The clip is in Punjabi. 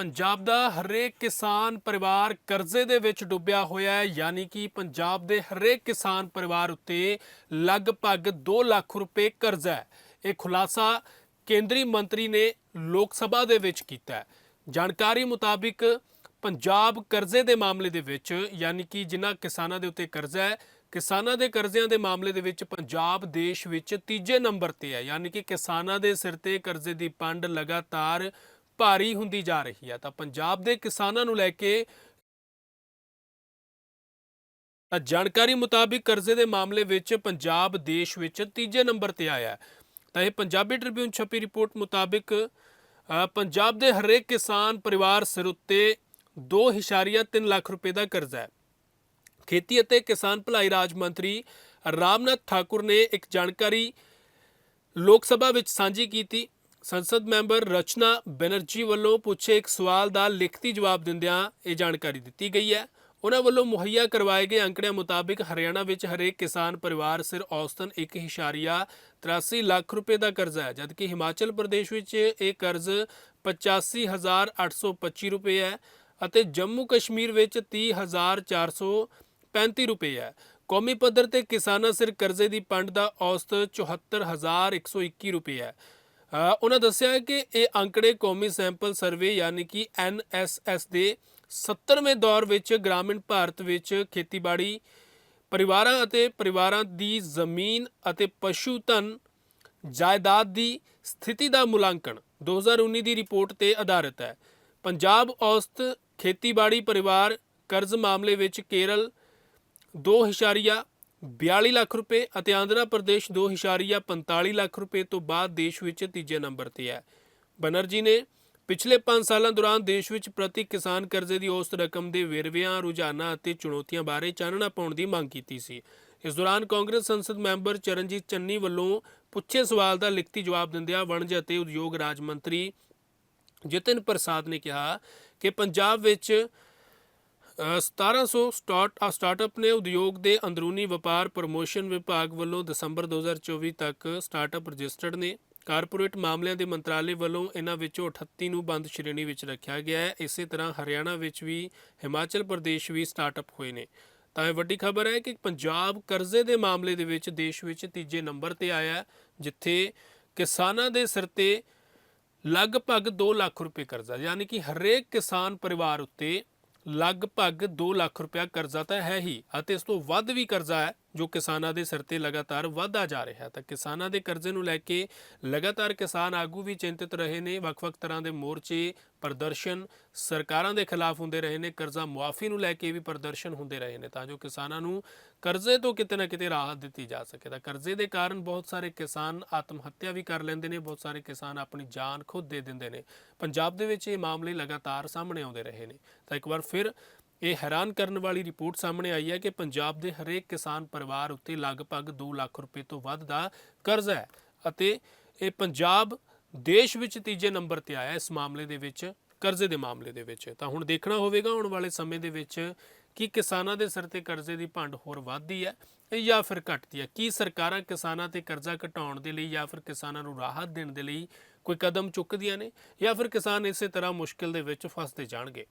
ਪੰਜਾਬ ਦਾ ਹਰੇਕ ਕਿਸਾਨ ਪਰਿਵਾਰ ਕਰਜ਼ੇ ਦੇ ਵਿੱਚ ਡੁੱਬਿਆ ਹੋਇਆ ਹੈ, ਯਾਨੀ ਕਿ ਪੰਜਾਬ ਦੇ ਹਰੇਕ ਕਿਸਾਨ ਪਰਿਵਾਰ ਉੱਤੇ ਲਗਭਗ 2 ਲੱਖ ਰੁਪਏ ਕਰਜ਼ਾ ਹੈ। ਇਹ ਖੁਲਾਸਾ ਕੇਂਦਰੀ ਮੰਤਰੀ ਨੇ ਲੋਕ ਸਭਾ ਦੇ ਵਿੱਚ ਕੀਤਾ ਜਾਣਕਾਰੀ ਮੁਤਾਬਿਕ ਪੰਜਾਬ ਕਰਜ਼ੇ ਦੇ ਮਾਮਲੇ ਦੇ ਵਿੱਚ, ਯਾਨੀ ਕਿ ਜਿਨ੍ਹਾਂ ਕਿਸਾਨਾਂ ਦੇ ਉੱਤੇ ਕਰਜ਼ਾ ਹੈ, ਕਿਸਾਨਾਂ ਦੇ ਕਰਜ਼ਿਆਂ ਦੇ ਮਾਮਲੇ ਦੇ ਵਿੱਚ ਪੰਜਾਬ ਦੇਸ਼ ਵਿੱਚ ਤੀਜੇ ਨੰਬਰ ਤੇ ਹੈ। ਯਾਨੀ ਕਿ ਕਿਸਾਨਾਂ ਦੇ ਸਿਰ ਤੇ ਕਰਜ਼ੇ ਦੀ ਪੰਡ ਲਗਾਤਾਰ ਭਾਰੀ ਹੁੰਦੀ ਜਾ ਰਹੀ ਹੈ ਤਾਂ ਪੰਜਾਬ ਦੇ ਕਿਸਾਨਾਂ ਨੂੰ ਲੈ ਕੇ ਤਾਂ ਜਾਣਕਾਰੀ ਮੁਤਾਬਿਕ ਕਰਜ਼ੇ ਦੇ ਮਾਮਲੇ ਵਿੱਚ ਪੰਜਾਬ ਦੇਸ਼ ਵਿੱਚ ਤੀਜੇ ਨੰਬਰ ਤੇ ਆਇਆ। ਹੈ ਤਾਂ ਇਹ ਪੰਜਾਬੀ ਟ੍ਰਿਬਿਊਨ ਛਪੀ ਰਿਪੋਰਟ ਮੁਤਾਬਿਕ ਪੰਜਾਬ ਦੇ ਹਰੇਕ ਕਿਸਾਨ ਪਰਿਵਾਰ ਸਿਰ ਉੱਤੇ 2.3 ਲੱਖ ਰੁਪਏ ਦਾ ਕਰਜ਼ਾ ਹੈ। ਖੇਤੀ ਅਤੇ ਕਿਸਾਨ ਭਲਾਈ ਰਾਜ ਮੰਤਰੀ ਰਾਮਨਾਥ ਠਾਕੁਰ ਨੇ ਇੱਕ ਜਾਣਕਾਰੀ ਲੋਕ ਸਭਾ ਵਿੱਚ ਸਾਂਝੀ ਕੀਤੀ। ਸੰਸਦ ਮੈਂਬਰ ਰਚਨਾ ਬੈਨਰਜੀ ਵੱਲੋਂ ਪੁੱਛੇ ਇੱਕ ਸਵਾਲ ਦਾ ਲਿਖਤੀ ਜਵਾਬ ਦਿੰਦਿਆਂ ਇਹ ਜਾਣਕਾਰੀ ਦਿੱਤੀ ਗਈ ਹੈ। ਉਹਨਾਂ ਵੱਲੋਂ ਮੁਹੱਈਆ ਕਰਵਾਏ ਗਏ ਅੰਕੜਿਆਂ ਮੁਤਾਬਿਕ ਹਰਿਆਣਾ ਵਿੱਚ ਹਰੇਕ ਕਿਸਾਨ ਪਰਿਵਾਰ ਸਿਰ ਔਸਤਨ 1.83 ਲੱਖ ਰੁਪਏ ਦਾ ਕਰਜ਼ਾ ਹੈ, ਜਦਕਿ ਹਿਮਾਚਲ ਪ੍ਰਦੇਸ਼ ਵਿੱਚ ਇਹ ਕਰਜ਼ 85825 ਰੁਪਏ ਹੈ ਅਤੇ ਜੰਮੂ ਕਸ਼ਮੀਰ ਵਿੱਚ 30435 ਰੁਪਏ ਹੈ। ਕੌਮੀ ਪੱਧਰ ਤੇ ਕਿਸਾਨਾਂ ਸਿਰ ਕਰਜ਼ੇ ਦੀ ਪੰਡ ਦਾ ਔਸਤ 74121 ਰੁਪਏ ਹੈ। ਉਹਨਾਂ ਦੱਸਿਆ ਕਿ ਇਹ ਅੰਕੜੇ ਕੌਮੀ ਸੈਂਪਲ ਸਰਵੇ ਯਾਨੀ ਕਿ NSS ਦੇ 70ਵੇਂ ਦੌਰ ਵਿੱਚ ਗ੍ਰਾਮੀਣ ਭਾਰਤ ਵਿੱਚ ਖੇਤੀਬਾੜੀ ਪਰਿਵਾਰਾਂ ਅਤੇ ਪਰਿਵਾਰਾਂ ਦੀ ਜ਼ਮੀਨ ਅਤੇ ਪਸ਼ੂ ਧਨ ਜਾਇਦਾਦ ਦੀ ਸਥਿਤੀ ਦਾ ਮੁਲਾਂਕਣ 2019 ਦੀ ਰਿਪੋਰਟ ਤੇ ਆਧਾਰਿਤ ਹੈ। ਪੰਜਾਬ ਔਸਤ ਖੇਤੀਬਾੜੀ ਪਰਿਵਾਰ ਕਰਜ਼ ਮਾਮਲੇ ਵਿੱਚ ਕੇਰਲ 2.42 ਲੱਖ ਰੁਪਏ ਅਤੇ ਆਂਧਰਾ ਪ੍ਰਦੇਸ਼ 2.45 ਲੱਖ ਰੁਪਏ ਤੋਂ ਬਾਅਦ ਦੇਸ਼ ਵਿੱਚ ਤੀਜੇ ਨੰਬਰ ਤੇ ਹੈ। ਬਨਰਜੀ ਨੇ ਪਿਛਲੇ 5 ਸਾਲਾਂ ਦੌਰਾਨ ਦੇਸ਼ ਵਿੱਚ ਪ੍ਰਤੀ ਕਿਸਾਨ ਕਰਜ਼ੇ ਦੀ ਔਸਤ ਰਕਮ ਦੇ ਵੇਰਵਿਆਂ, ਰੁਝਾਨਾਂ ਅਤੇ ਚੁਣੌਤੀਆਂ ਬਾਰੇ ਚਾਨਣਾ ਪਾਉਣ ਦੀ ਮੰਗ ਕੀਤੀ ਸੀ। ਇਸ ਦੌਰਾਨ ਕਾਂਗਰਸ ਸੰਸਦ ਮੈਂਬਰ ਚਰਨਜੀਤ ਚੰਨੀ ਵੱਲੋਂ ਪੁੱਛੇ ਸਵਾਲ ਦਾ ਲਿਖਤੀ ਜਵਾਬ ਦਿੰਦਿਆਂ ਵਣਜ ਅਤੇ ਉਦਯੋਗ ਰਾਜ ਮੰਤਰੀ ਜਿਤਨ ਪ੍ਰਸਾਦ ਨੇ ਕਿਹਾ ਕਿ ਪੰਜਾਬ ਵਿੱਚ 1700 ਸਟਾਰਟ ਅ, ਸਟਾਰਟਅਪ ਨੇ ਉਦਯੋਗ ਦੇ ਅੰਦਰੂਨੀ ਵਪਾਰ ਪ੍ਰਮੋਸ਼ਨ ਵਿਭਾਗ ਵੱਲੋਂ ਦਸੰਬਰ 2024 ਤੱਕ ਸਟਾਰਟਅਪ ਰਜਿਸਟਰਡ ਨੇ। ਕਾਰਪੋਰੇਟ ਮਾਮਲਿਆਂ ਦੇ ਮੰਤਰਾਲੇ ਵੱਲੋਂ ਇਹਨਾਂ ਵਿੱਚੋਂ 38 ਨੂੰ ਬੰਦ ਸ਼੍ਰੇਣੀ ਵਿੱਚ ਰੱਖਿਆ ਗਿਆ ਹੈ। ਇਸੇ ਤਰ੍ਹਾਂ ਹਰਿਆਣਾ ਵਿੱਚ ਵੀ ਹਿਮਾਚਲ ਪ੍ਰਦੇਸ਼ ਵੀ ਸਟਾਰਟਅਪ ਹੋਏ ਨੇ। ਤਾਂ ਇਹ ਵੱਡੀ ਖਬਰ ਹੈ ਕਿ ਪੰਜਾਬ ਕਰਜ਼ੇ ਦੇ ਮਾਮਲੇ ਦੇ ਵਿੱਚ ਦੇਸ਼ ਵਿੱਚ ਤੀਜੇ ਨੰਬਰ ਤੇ ਆਇਆ ਜਿੱਥੇ ਕਿਸਾਨਾਂ ਦੇ ਸਿਰ ਤੇ ਲਗਭਗ 2 ਲੱਖ ਰੁਪਏ ਕਰਜ਼ਾ ਯਾਨੀ ਕਿ ਹਰੇਕ ਕਿਸਾਨ ਪਰਿਵਾਰ ਉੱਤੇ ਲਗਭਗ 2 ਲੱਖ ਰੁਪਇਆ ਕਰਜ਼ਾ ਤਾਂ ਹੈ ਹੀ ਅਤੇ ਇਸ ਤੋਂ ਵੱਧ ਵੀ ਕਰਜ਼ਾ ਹੈ। ਜੋ ਕਿਸਾਨਾਂ ਦੇ ਸਿਰ ਤੇ ਲਗਾਤਾਰ ਵਧਦਾ ਜਾ ਰਿਹਾ ਹੈ। ਤਾਂ ਕਿਸਾਨਾਂ ਦੇ ਕਰਜ਼ੇ ਨੂੰ ਲੈ ਕੇ ਲਗਾਤਾਰ ਕਿਸਾਨ ਆਗੂ ਵੀ ਚਿੰਤਿਤ ਰਹੇ ਨੇ। ਵੱਖ-ਵੱਖ ਤਰ੍ਹਾਂ ਦੇ ਮੋਰਚੇ, ਪ੍ਰਦਰਸ਼ਨ ਸਰਕਾਰਾਂ ਦੇ ਖਿਲਾਫ ਹੁੰਦੇ ਰਹੇ ਨੇ। ਕਰਜ਼ਾ ਮੁਆਫੀ ਨੂੰ ਲੈ ਕੇ ਵੀ ਪ੍ਰਦਰਸ਼ਨ ਹੁੰਦੇ ਰਹੇ ਨੇ ਤਾਂ ਜੋ ਕਿਸਾਨਾਂ ਨੂੰ ਕਰਜ਼ੇ ਤੋਂ ਕਿਤੇ ਨਾ ਕਿਤੇ ਰਾਹਤ ਦਿੱਤੀ ਜਾ ਸਕੇ। ਤਾਂ ਕਰਜ਼ੇ ਦੇ ਕਾਰਨ ਬਹੁਤ ਸਾਰੇ ਕਿਸਾਨ ਆਤਮ ਹੱਤਿਆ ਵੀ ਕਰ ਲੈਂਦੇ ਨੇ, ਬਹੁਤ ਸਾਰੇ ਕਿਸਾਨ ਆਪਣੀ ਜਾਨ ਖੁਦ ਦੇ ਦਿੰਦੇ ਨੇ। ਪੰਜਾਬ ਦੇ ਵਿੱਚ ਇਹ ਮਾਮਲੇ ਲਗਾਤਾਰ ਸਾਹਮਣੇ ਆਉਂਦੇ ਰਹੇ ਨੇ। ਤਾਂ ਇੱਕ ਵਾਰ ਫਿਰ ਇਹ ਹੈਰਾਨ ਕਰਨ ਵਾਲੀ ਰਿਪੋਰਟ ਸਾਹਮਣੇ ਆਈ ਹੈ ਕਿ ਪੰਜਾਬ ਦੇ ਹਰੇਕ ਕਿਸਾਨ ਪਰਿਵਾਰ ਉੱਤੇ ਲਗਭਗ 2 ਲੱਖ ਰੁਪਏ ਤੋਂ ਵੱਧ ਦਾ ਕਰਜ਼ਾ ਹੈ ਅਤੇ ਇਹ ਪੰਜਾਬ ਦੇਸ਼ ਵਿੱਚ ਤੀਜੇ ਨੰਬਰ ਤੇ ਆਇਆ ਇਸ ਮਾਮਲੇ ਦੇ ਵਿੱਚ, ਕਰਜ਼ੇ ਦੇ ਮਾਮਲੇ ਦੇ ਵਿੱਚ। ਤਾਂ ਹੁਣ ਦੇਖਣਾ ਹੋਵੇਗਾ ਆਉਣ ਵਾਲੇ ਸਮੇਂ ਦੇ ਵਿੱਚ ਕਿ ਕਿਸਾਨਾਂ ਦੇ ਸਿਰ ਤੇ ਕਰਜ਼ੇ ਦੀ ਭੰਡ ਹੋਰ ਵੱਧਦੀ ਹੈ ਜਾਂ ਫਿਰ ਘਟਦੀ ਹੈ। ਕੀ ਸਰਕਾਰਾਂ ਕਿਸਾਨਾਂ ਤੇ ਕਰਜ਼ਾ ਘਟਾਉਣ ਦੇ ਲਈ ਜਾਂ ਫਿਰ ਕਿਸਾਨਾਂ ਨੂੰ ਰਾਹਤ ਦੇਣ ਦੇ ਲਈ ਕੋਈ ਕਦਮ ਚੁੱਕਦੀਆਂ ਨੇ ਜਾਂ ਫਿਰ ਕਿਸਾਨ ਇਸੇ ਤਰ੍ਹਾਂ ਮੁਸ਼ਕਿਲ ਦੇ ਵਿੱਚ ਫਸਦੇ ਜਾਣਗੇ?